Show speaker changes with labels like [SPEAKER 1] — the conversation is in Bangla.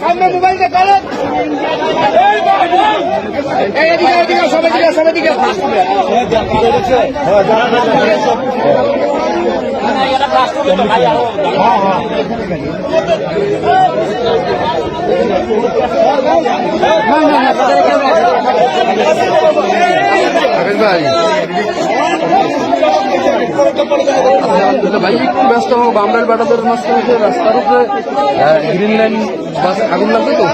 [SPEAKER 1] সামনে মোবাইলটা কারণ এই এদিকে এদিকে সবাই দিকে সবাই দিকে
[SPEAKER 2] ভাই ভাই, একটু ব্যস্ত হব বামরাইল বাটাদের মাঝখানে যে রাস্তার উপরে গ্রিন লাইন বাস আগুন লাগবে তো?